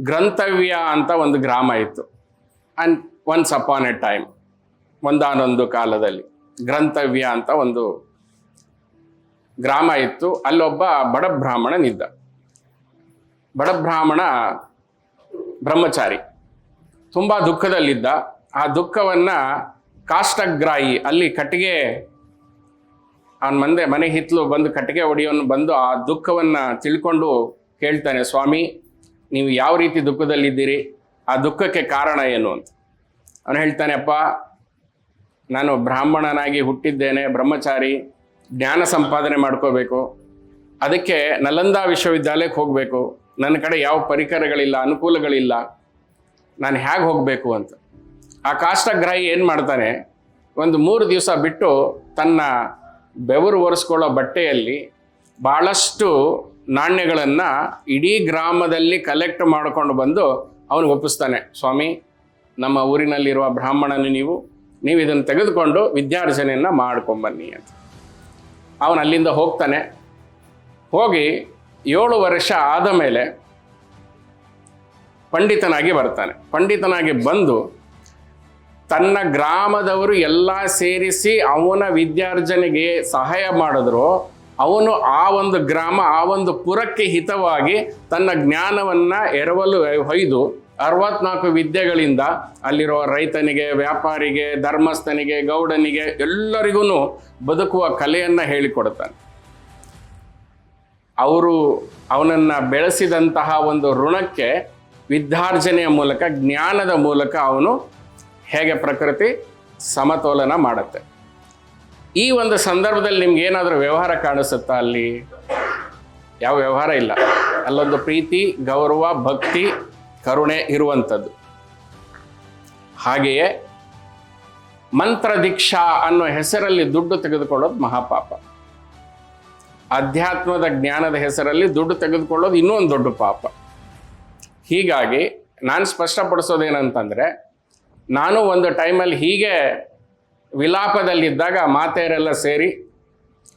ಗ್ರಂಥವ್ಯ ಅಂತ ಒಂದು ಗ್ರಾಮ ಇತ್ತು. And once upon a time ಒಂದಾನೊಂದು ಕಾಲದಲ್ಲಿ ಗ್ರಂಥವ್ಯ ಅಂತ ಒಂದು ಗ್ರಾಮ ಇತ್ತು. ಅಲ್ಲೊಬ್ಬ ಬಡ ಬ್ರಾಹ್ಮಣನಿದ್ದ. ಬಡ ಬ್ರಹ್ಮಚಾರಿ. ತುಂಬ ದುಃಖದಲ್ಲಿದ್ದ. ಆ ದುಃಖವನ್ನ ಕಾಷ್ಟಗ್ರಾಹಿ ಅಲ್ಲಿ ಕಟ್ಟಿಗೆ, ಅವನ ಮಂದೆ ಮನೆ ಹಿತ್ತಲು ಬಂದು ಕಟ್ಟಿಗೆ ಹೊಡೆಯೋನು ಬಂದು ಆ ದುಃಖವನ್ನ ತಿಳ್ಕೊಂಡು ಕೇಳ್ತಾನೆ, ಸ್ವಾಮಿ ನೀವು ಯಾವ ರೀತಿ ದುಃಖದಲ್ಲಿದ್ದೀರಿ? ಆ ದುಃಖಕ್ಕೆ ಕಾರಣ ಏನು ಅಂತ. ಅವನು ಹೇಳ್ತಾನೆ, ಅಪ್ಪ, ನಾನು ಬ್ರಾಹ್ಮಣನಾಗಿ ಹುಟ್ಟಿದ್ದೇನೆ, ಬ್ರಹ್ಮಚಾರಿ, ಜ್ಞಾನ ಸಂಪಾದನೆ ಮಾಡ್ಕೋಬೇಕು. ಅದಕ್ಕೆ ನಲಂದ ವಿಶ್ವವಿದ್ಯಾಲಯಕ್ಕೆ ಹೋಗಬೇಕು. ನನ್ನ ಕಡೆ ಯಾವ ಪರಿಕರಗಳಿಲ್ಲ, ಅನುಕೂಲಗಳಿಲ್ಲ. ನಾನು ಹೇಗೆ ಹೋಗಬೇಕು ಅಂತ. ಆ ಕಾಷ್ಟಗ್ರಾಹಿ ಏನು ಮಾಡ್ತಾನೆ, ಒಂದು ಮೂರು ದಿವಸ ಬಿಟ್ಟು ತನ್ನ ಬೆವರು ಒರೆಸ್ಕೊಳ್ಳೋ ಬಟ್ಟೆಯಲ್ಲಿ ಭಾಳಷ್ಟು ನಾಣ್ಯಗಳನ್ನು ಇಡೀ ಗ್ರಾಮದಲ್ಲಿ ಕಲೆಕ್ಟ್ ಮಾಡಿಕೊಂಡು ಬಂದು ಅವನಿಗೆ ಒಪ್ಪಿಸ್ತಾನೆ, ಸ್ವಾಮಿ, ನಮ್ಮ ಊರಿನಲ್ಲಿರುವ ಬ್ರಾಹ್ಮಣನು ನೀವು ನೀವು ಇದನ್ನು ತೆಗೆದುಕೊಂಡು ವಿದ್ಯಾರ್ಜನೆಯನ್ನು ಮಾಡ್ಕೊಂಬನ್ನಿ ಅಂತ. ಅವನು ಅಲ್ಲಿಂದ ಹೋಗ್ತಾನೆ. ಹೋಗಿ ಏಳು ವರ್ಷ ಆದ ಮೇಲೆ ಪಂಡಿತನಾಗಿ ಬರ್ತಾನೆ. ಪಂಡಿತನಾಗಿ ಬಂದು ತನ್ನ ಗ್ರಾಮದವರು ಎಲ್ಲ ಸೇರಿಸಿ ಅವನ ವಿದ್ಯಾರ್ಜನೆಗೆ ಸಹಾಯ ಮಾಡಿದ್ರು. ಅವನು ಆ ಒಂದು ಗ್ರಾಮ, ಆ ಒಂದು ಪುರಕ್ಕೆ ಹಿತವಾಗಿ ತನ್ನ ಜ್ಞಾನವನ್ನು ಎರವಲು ಹೊಯ್ದು ಅರವತ್ನಾಲ್ಕು ವಿದ್ಯೆಗಳಿಂದ ಅಲ್ಲಿರುವ ರೈತನಿಗೆ, ವ್ಯಾಪಾರಿಗೆ, ಧರ್ಮಸ್ಥನಿಗೆ, ಗೌಡನಿಗೆ ಎಲ್ಲರಿಗೂ ಬದುಕುವ ಕಲೆಯನ್ನು ಹೇಳಿಕೊಡ್ತಾನೆ ಅವರು ಅವನನ್ನು ಬೆಳೆಸಿದಂತಹ ಒಂದು ಋಣಕ್ಕೆ ವಿದ್ಯಾರ್ಜನೆಯ ಮೂಲಕ, ಜ್ಞಾನದ ಮೂಲಕ ಅವನು ಹೇಗೆ ಪ್ರಕೃತಿ ಸಮತೋಲನ ಮಾಡುತ್ತೆ. ಈ ಒಂದು ಸಂದರ್ಭದಲ್ಲಿ ನಿಮ್ಗೆ ಏನಾದರೂ ವ್ಯವಹಾರ ಕಾಣಿಸುತ್ತಾ ಅಲ್ಲಿ? ಯಾವ ವ್ಯವಹಾರ ಇಲ್ಲ. ಅಲ್ಲೊಂದು ಪ್ರೀತಿ, ಗೌರವ, ಭಕ್ತಿ, ಕರುಣೆ ಇರುವಂಥದ್ದು. ಹಾಗೆಯೇ ಮಂತ್ರ ದೀಕ್ಷಾ ಅನ್ನೋ ಹೆಸರಲ್ಲಿ ದುಡ್ಡು ತೆಗೆದುಕೊಳ್ಳೋದು ಮಹಾಪಾಪ. ಅಧ್ಯಾತ್ಮದ ಜ್ಞಾನದ ಹೆಸರಲ್ಲಿ ದುಡ್ಡು ತೆಗೆದುಕೊಳ್ಳೋದು ಇನ್ನೂ ಒಂದು ದೊಡ್ಡ ಪಾಪ. ಹೀಗಾಗಿ ನಾನು ಸ್ಪಷ್ಟಪಡಿಸೋದೇನಂತಂದರೆ, ನಾನು ಒಂದು ಟೈಮಲ್ಲಿ ಹೀಗೆ ವಿಲಾಪದಲ್ಲಿದ್ದಾಗ ಮಾತೆಯರೆಲ್ಲ ಸೇರಿ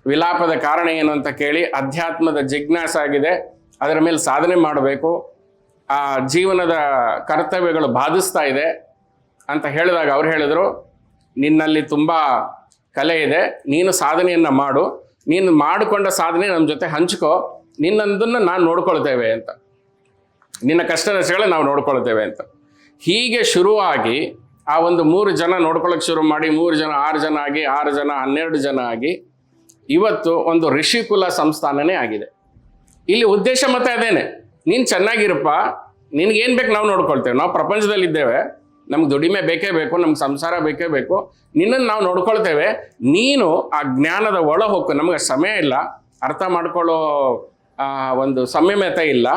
ವಿಲಾಪದ ಕಾರಣ ಏನು ಅಂತ ಕೇಳಿ ಅಧ್ಯಾತ್ಮದ ಜಿಜ್ಞಾಸ ಆಗಿದೆ. ಅದರ ಮೇಲೆ ಸಾಧನೆ ಮಾಡಬೇಕು. ಆ ಜೀವನದ ಕರ್ತವ್ಯಗಳು ಬಾಧಿಸ್ತಾ ಇದೆ ಅಂತ ಹೇಳಿದಾಗ ಅವ್ರು ಹೇಳಿದರು, ನಿನ್ನಲ್ಲಿ ತುಂಬ ಕಲೆ ಇದೆ, ನೀನು ಸಾಧನೆಯನ್ನು ಮಾಡು. ನೀನು ಮಾಡಿಕೊಂಡ ಸಾಧನೆ ನಮ್ಮ ಜೊತೆ ಹಂಚ್ಕೋ. ನಿನ್ನೊಂದನ್ನು ನಾನು ನೋಡ್ಕೊಳ್ತೇವೆ ಅಂತ. ನಿನ್ನ ಕಷ್ಟ ನಾವು ನೋಡ್ಕೊಳ್ತೇವೆ ಅಂತ. ಹೀಗೆ ಶುರುವಾಗಿ ಆ ಒಂದು ಮೂರು ಜನ ನೋಡ್ಕೊಳ್ಳೋಕೆ ಶುರು ಮಾಡಿ, ಮೂರು ಜನ, ಆರು ಜನ ಆಗಿ, ಆರು ಜನ, ಹನ್ನೆರಡು ಜನ ಆಗಿ ಇವತ್ತು ಒಂದು ಋಷಿಕುಲ ಸಂಸ್ಥಾನನೇ ಆಗಿದೆ. ಇಲ್ಲಿ ಉದ್ದೇಶ ಮತ್ತೆ ಅದೇನೆ, ನೀನು ಚೆನ್ನಾಗಿರಪ್ಪ, ನಿನಗೇನು ಬೇಕು ನಾವು ನೋಡ್ಕೊಳ್ತೇವೆ. ನಾವು ಪ್ರಪಂಚದಲ್ಲಿದ್ದೇವೆ, ನಮ್ಗೆ ದುಡಿಮೆ ಬೇಕೇ ಬೇಕು, ನಮ್ಗೆ ಸಂಸಾರ ಬೇಕೇ ಬೇಕು ನಿನ್ನನ್ನು ನಾವು ನೋಡ್ಕೊಳ್ತೇವೆ. ನೀನು ಆ ಜ್ಞಾನದ ಒಳ ಹೋಗು ನಮಗೆ ಸಮಯ ಇಲ್ಲ, ಅರ್ಥ ಮಾಡ್ಕೊಳ್ಳೋ ಒಂದು ಸಂಯಮತೆ ಇಲ್ಲ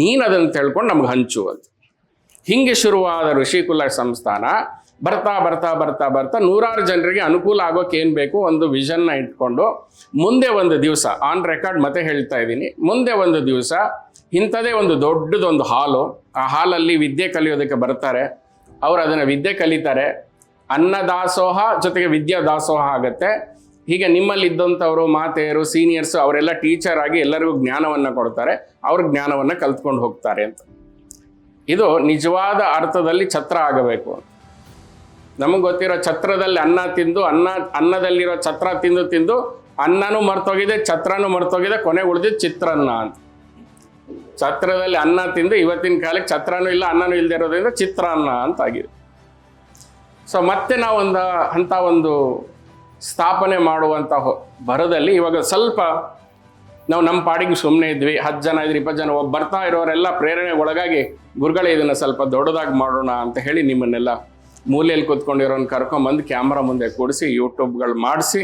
ನೀನು ಅದನ್ನು ತಿಳ್ಕೊಂಡು ನಮ್ಗೆ ಹಂಚು ಅಂತ. ಹಿಂಗೆ ಶುರುವಾದ ಋಷಿಕುಲ ಸಂಸ್ಥಾನ ಬರ್ತಾ ಬರ್ತಾ ಬರ್ತಾ ಬರ್ತಾ ನೂರಾರು ಜನರಿಗೆ ಅನುಕೂಲ ಆಗೋಕೆ ಏನು ಬೇಕು? ಒಂದು ವಿಷನ್ನ ಇಟ್ಕೊಂಡು ಮುಂದೆ ಒಂದು ದಿವಸ ಆನ್ ರೆಕಾರ್ಡ್ ಮತ್ತೆ ಹೇಳ್ತಾ ಇದ್ದೀನಿ. ಮುಂದೆ ಒಂದು ದಿವಸ ಇಂಥದೇ ಒಂದು ದೊಡ್ಡದೊಂದು ಹಾಲು ಆ ಹಾಲಲ್ಲಿ ವಿದ್ಯೆ ಕಲಿಯೋದಕ್ಕೆ ಬರ್ತಾರೆ. ಅವರು ಅದನ್ನು ವಿದ್ಯೆ ಕಲಿತಾರೆ. ಅನ್ನದಾಸೋಹ ಜೊತೆಗೆ ವಿದ್ಯಾ ದಾಸೋಹ ಆಗುತ್ತೆ. ಹೀಗೆ ನಿಮ್ಮಲ್ಲಿ ಇದ್ದಂಥವರು, ಮಾತೆಯರು ಸೀನಿಯರ್ಸ್ ಅವರೆಲ್ಲ ಟೀಚರ್ ಆಗಿ ಎಲ್ಲರಿಗೂ ಜ್ಞಾನವನ್ನು ಕೊಡ್ತಾರೆ. ಅವ್ರ ಜ್ಞಾನವನ್ನು ಕಲ್ತ್ಕೊಂಡು ಹೋಗ್ತಾರೆ ಅಂತ. ಇದು ನಿಜವಾದ ಅರ್ಥದಲ್ಲಿ ಛತ್ರ ಆಗಬೇಕು. ನಮಗೆ ಗೊತ್ತಿರೋ ಛತ್ರದಲ್ಲಿ ಅನ್ನ ತಿಂದು, ಅನ್ನ, ಅನ್ನದಲ್ಲಿರೋ ಛತ್ರ ತಿಂದು ತಿಂದು ಅನ್ನನೂ ಮರ್ತೋಗಿದೆ, ಛತ್ರನೂ ಮರ್ತೋಗಿದೆ, ಕೊನೆ ಉಳಿದಿದ್ದು ಚಿತ್ರಾನ್ನ ಅಂತ. ಛತ್ರದಲ್ಲಿ ಅನ್ನ ತಿಂದು ಇವತ್ತಿನ ಕಾಲಕ್ಕೆ ಛತ್ರನೂ ಇಲ್ಲ, ಅನ್ನನೂ ಇಲ್ಲದೆ ಇರೋದ್ರಿಂದ ಚಿತ್ರಾನ್ನ ಅಂತ ಆಗಿದೆ ಸೊ ಮತ್ತೆ ನಾವು ಒಂದು ಅಂಥ ಒಂದು ಸ್ಥಾಪನೆ ಮಾಡುವಂಥ ಬರದಲ್ಲಿ ಇವಾಗ ಸ್ವಲ್ಪ ನಾವು ನಮ್ಮ ಪಾಡಿಗೆ ಸುಮ್ಮನೆ ಇದ್ವಿ, ಹತ್ತು ಜನ ಇದ್ರಿ, ಇಪ್ಪತ್ತು ಜನ, ಒಬ್ಬ ಬರ್ತಾ ಇರೋರೆಲ್ಲ ಪ್ರೇರಣೆ ಒಳಗಾಗಿ ಗುರುಗಳೇ ಇದನ್ನು ಸ್ವಲ್ಪ ದೊಡ್ಡದಾಗಿ ಮಾಡೋಣ ಅಂತ ಹೇಳಿ ನಿಮ್ಮನ್ನೆಲ್ಲ ಮೂಲೆಯಲ್ಲಿ ಕೂತ್ಕೊಂಡಿರೋನ್ ಕರ್ಕೊಂಬಂದು ಕ್ಯಾಮ್ರಾ ಮುಂದೆ ಕೂಡಿಸಿ, ಯೂಟ್ಯೂಬ್ಗಳು ಮಾಡಿಸಿ,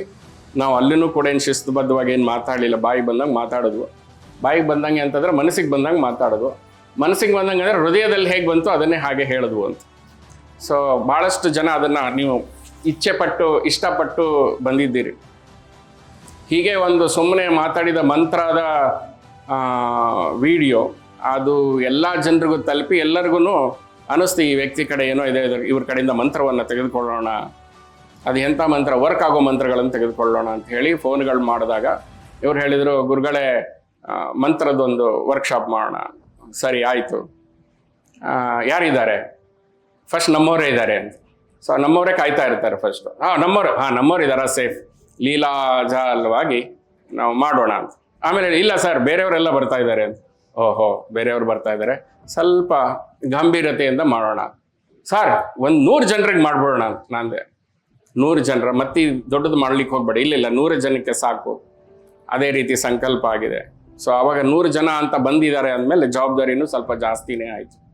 ನಾವು ಅಲ್ಲಿನೂ ಕೂಡ ಏನು ಶಿಸ್ತುಬದ್ಧವಾಗಿ ಏನು ಮಾತಾಡಲಿಲ್ಲ, ಬಾಯಿಗೆ ಬಂದಂಗೆ ಮಾತಾಡೋದು. ಬಾಯಿಗೆ ಬಂದಂಗೆ ಅಂತಂದ್ರೆ ಮನಸ್ಸಿಗೆ ಬಂದಂಗೆ ಮಾತಾಡೋದು. ಮನಸ್ಸಿಗೆ ಬಂದಂಗೆ ಅಂದರೆ ಹೃದಯದಲ್ಲಿ ಹೇಗೆ ಬಂತು ಅದನ್ನೇ ಹಾಗೆ ಹೇಳಿದ್ವು ಅಂತ. ಸೊ ಭಾಳಷ್ಟು ಜನ ಅದನ್ನು ನೀವು ಇಚ್ಛೆ ಪಟ್ಟು ಇಷ್ಟಪಟ್ಟು ಬಂದಿದ್ದೀರಿ. ಹೀಗೆ ಒಂದು ಸುಮ್ಮನೆ ಮಾತಾಡಿದ ಮಂತ್ರದ ವಿಡಿಯೋ, ಅದು ಎಲ್ಲ ಜನರಿಗೂ ತಲುಪಿ ಎಲ್ಲರಿಗೂ ಅನ್ನಿಸ್ತು ಈ ವ್ಯಕ್ತಿ ಕಡೆ ಏನೋ ಇದೆ ಇವ್ರ ಕಡೆಯಿಂದ ಮಂತ್ರವನ್ನು ತೆಗೆದುಕೊಳ್ಳೋಣ, ಅದು ಎಂಥ ಮಂತ್ರ, ವರ್ಕ್ ಆಗೋ ಮಂತ್ರಗಳನ್ನು ತೆಗೆದುಕೊಳ್ಳೋಣ ಅಂತ ಹೇಳಿ ಫೋನ್ಗಳು ಮಾಡಿದಾಗ ಇವ್ರು ಹೇಳಿದರು, ಗುರುಗಳೇ ಮಂತ್ರದೊಂದು ವರ್ಕ್ಶಾಪ್ ಮಾಡೋಣ. ಸರಿ, ಆಯಿತು. ಯಾರಿದ್ದಾರೆ? ಫಸ್ಟ್ ನಮ್ಮವರೇ ಇದ್ದಾರೆ ಅಂತ. ಸೊ, ನಮ್ಮವರೇ ಕಾಯ್ತಾ ಇರ್ತಾರೆ ಫಸ್ಟು. ಹಾಂ, ನಮ್ಮವರು, ಹಾಂ, ನಮ್ಮವ್ರು ಇದ್ದಾರಾ, ಸೇಫ್. ಲೀಲಾಜಾಲವಾಗಿ ನಾವು ಮಾಡೋಣ ಅಂತ. ಆಮೇಲೆ ಇಲ್ಲ ಸರ್, ಬೇರೆಯವರೆಲ್ಲ ಬರ್ತಾ ಇದ್ದಾರೆ ಅಂತ. ಓಹೋ, ಬೇರೆಯವರು ಬರ್ತಾ ಇದ್ದಾರೆ. ಸ್ವಲ್ಪ ಗಂಭೀರತೆಯಿಂದ ಮಾಡೋಣ. ಸರ್, ಒಂದು ನೂರು ಜನರಿಗೆ ಮಾಡ್ಬಿಡೋಣ ಅಂತ ನಾನು ನೂರು ಜನರ, ಮತ್ತೆ ದೊಡ್ಡದು ಮಾಡ್ಲಿಕ್ಕೆ ಹೋಗ್ಬೇಡಿ. ಇಲ್ಲ ಇಲ್ಲ, ನೂರು ಜನಕ್ಕೆ ಸಾಕು. ಅದೇ ರೀತಿ ಸಂಕಲ್ಪ ಆಗಿದೆ. ಸೊ ಆವಾಗ ನೂರು ಜನ ಅಂತ ಬಂದಿದ್ದಾರೆ ಅಂದಮೇಲೆ ಜವಾಬ್ದಾರಿನೂ ಸ್ವಲ್ಪ ಜಾಸ್ತಿನೇ ಆಯಿತು.